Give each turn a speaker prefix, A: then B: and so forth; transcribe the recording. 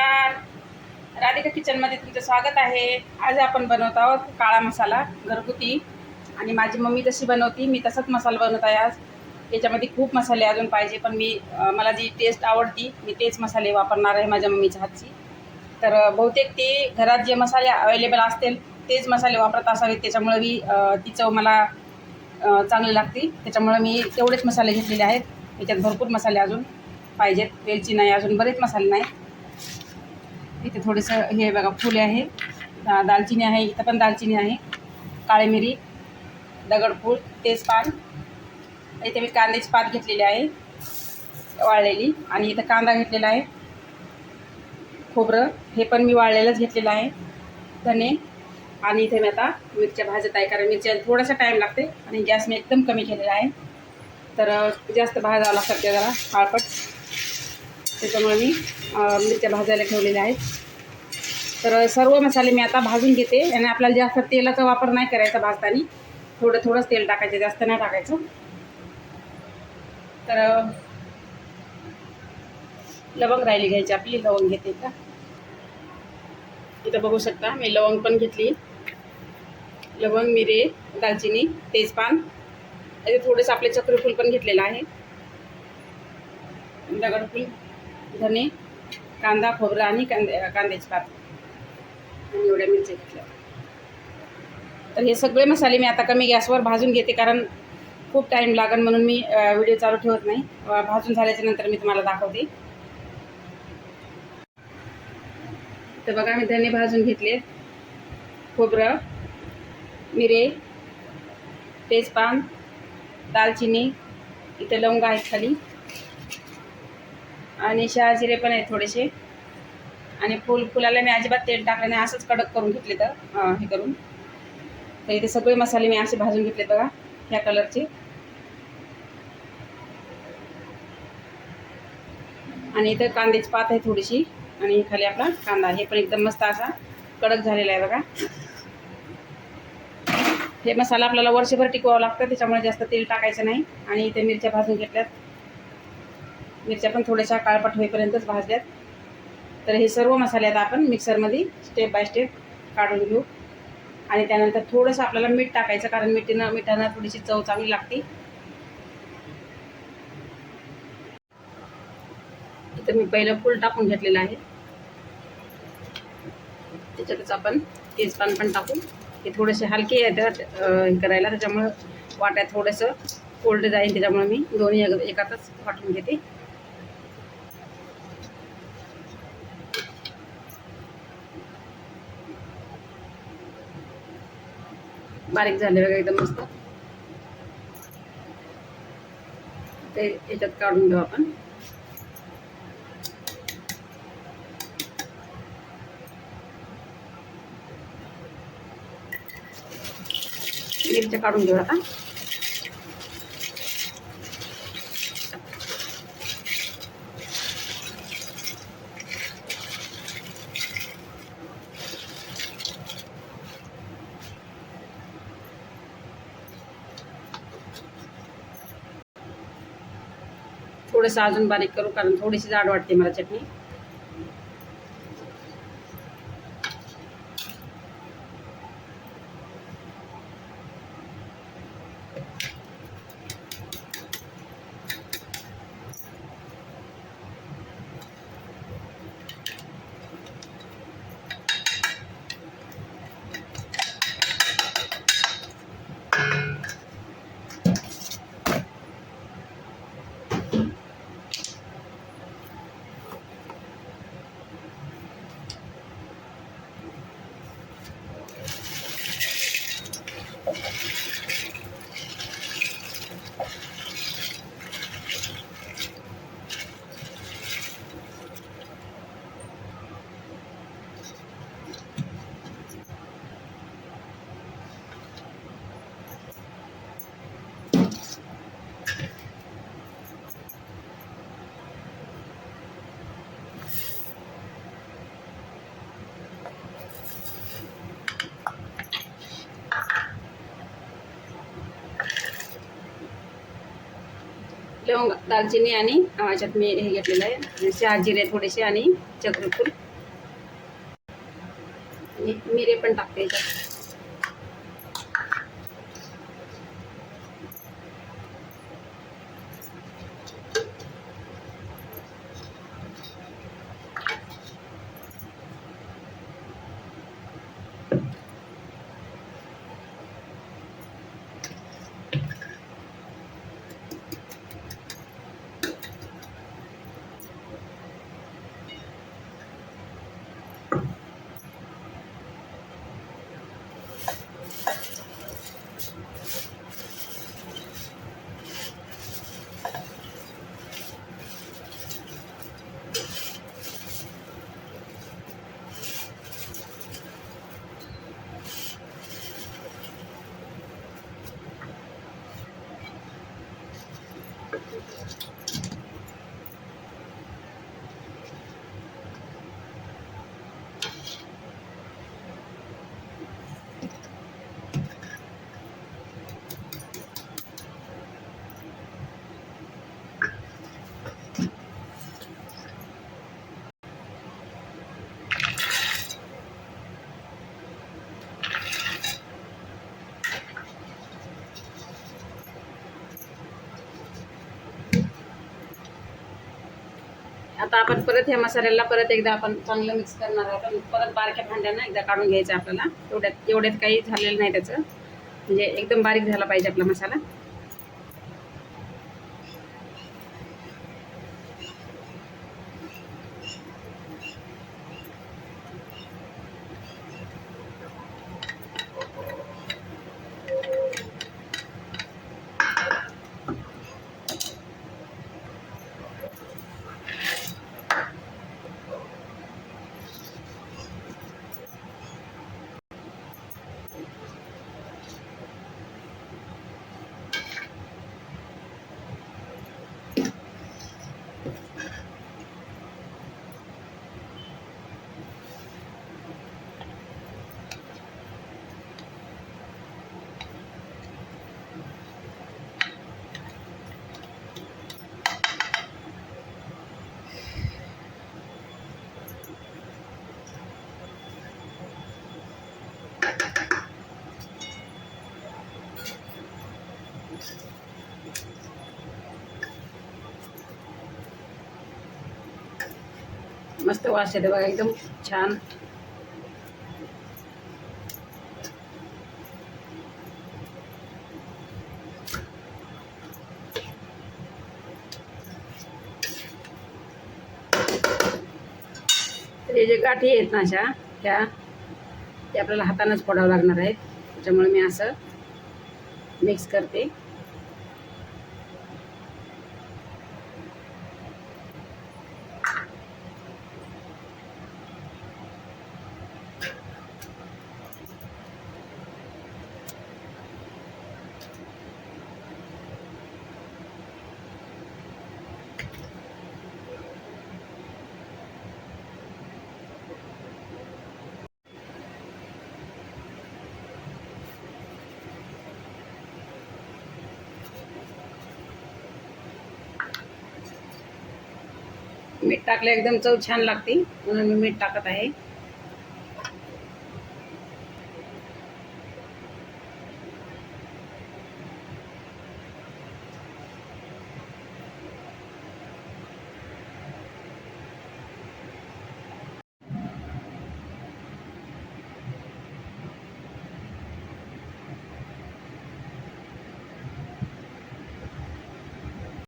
A: नमस्कार. राधिका किचनमध्ये तुमचं स्वागत आहे. आज आपण बनवत आहोत काळा मसाला घरगुती. आणि माझी मम्मी जशी बनवती मी तसाच मसाला बनवत आहे आज. याच्यामध्ये खूप मसाले अजून पाहिजे पण मी मला जी टेस्ट आवडती मी तेच मसाले वापरणार आहे माझ्या मम्मीच्या हातची. तर बहुतेक ते घरात जे मसाले अवेलेबल असतील तेच मसाले वापरत असावेत. त्याच्यामुळे मी ती चव मला चांगली लागते. त्याच्यामुळे मी तेवढेच मसाले घेतलेले आहेत. याच्यात भरपूर मसाले अजून पाहिजेत. वेलची नाही अजून बरेच मसाले नाही इथे थोडंसं हे बघा फुले आहे. दा दालचिनी आहे इथं पण दालचिनी आहे. काळी मिरी दगडफूल तेजपान. इथे मी कांद्याची पात घेतलेली आहे वाळलेली. आणि इथं कांदा घेतलेला आहे खोबरं. हे पण मी वाळलेलंच घेतलेलं आहे धने. आणि इथे मी आता मिरच्या भाजत आहे कारण मिरच्या थोडासा टाईम लागते आणि गॅस मी एकदम कमी केलेला आहे. तर जास्त भाजावं लागतात त्या जरा काळपट त्याच्यामुळे मी मिरच्या भाजायला ठेवलेल्या आहेत. तर सर्व मसाले मी आता भाजून घेते. आणि आपल्याला जास्त तेलाचा वापर नाही करायचा भाजताना. थोडं थोडंच तेल टाकायचं जास्त नाही टाकायचं. तर लवंग राहिली घ्यायची आपली लवंग घेते का? इथं बघू शकता मी लवंग पण घेतली. लवंग मिरे दालचिनी तेजपान. आणि थोडंसं आपले चक्रफूल पण घेतलेलं आहे. दगडफूल धने कांदा खोबरं आणि कांदे कांद्याची पात. आणि एवढ्या मिरच्या घेतल्या. तर हे सगळे मसाले मी आता कमी गॅसवर भाजून घेते कारण खूप टाईम लागेल म्हणून मी व्हिडिओ चालू ठेवत नाही. भाजून झाल्याच्यानंतर मी तुम्हाला दाखवते. तर बघा मी धने भाजून घेतले. खोबरं मिरे तेजपान दालचिनी इथे लवंग आहेत खाली. आणि शहाजिरे पण आहेत थोडेसे. आणि फुल फुलाला मी अजिबात तेल टाकलं नाही असंच कडक करून घेतले तर हे करून. तर इथे सगळे मसाले मी असे भाजून घेतले बघा ह्या कलरचे आणि इथं कांद्याची पात आहे थोडीशी आणि खाली आपला कांदा हे पण एकदम मस्त असा कडक झालेला आहे बघा. हे मसाला आपल्याला वर्षभर टिकवावं लागतं त्याच्यामुळे जास्त तेल टाकायचं नाही. आणि इथे मिरच्या भाजून घेतल्यात. मिरच्या पण थोड्याशा काळपट होईपर्यंतच भाजल्यात. तर हे सर्व मसाले आता आपण मिक्सरमध्ये स्टेप बाय स्टेप काढून घेऊ. आणि त्यानंतर थोडंसं आपल्याला मीठ टाकायचं कारण मिठीनं मिठानं थोडीशी चव चांगली लागते. इथं मी पहिलं फुल टाकून घेतलेलं आहे. त्याच्यातच आपण तेजपान पण टाकू. हे थोडेसे हलके येतात हे करायला. त्याच्यामुळं वाट्यात थोडंसं कोल्ड जाईल त्याच्यामुळे मी दोन्ही एकातच वाटून घेते. बारीक झाले बघा एकदम मस्त. ते याच्यात काढून घेऊ आपण. मिरच्या काढून घेऊ आता. थोडंसं अजून बारीक करू कारण थोडीशी जाड वाटते मला चटणी. लवंग दालचिनी आणि ह्याच्यात मी हे घेतलेलं आहे. शहा जिरे थोडेसे आणि चक्रफूल. मिरे पण टाकते याच्यात. thank आता आपण परत ह्या मसाल्याला परत एकदा आपण चांगलं मिक्स करणार आहोत. परत बारक्या भांड्यानं एकदा काढून घ्यायचं आपल्याला. एवढ्यात एवढ्यात काही झालेलं नाही त्याचं. म्हणजे एकदम बारीक झाला पाहिजे आपला मसाला. मस्त वास येते बघा एकदम छान. हे जे गाठी आहेत ना अशा त्या ते आपल्याला हातानंच फोडावं लागणार आहेत. त्याच्यामुळे मी असं मिक्स करते. मीठ टाकलं एकदम चव छान लागते. म्हणून मी मीठ टाकत आहे.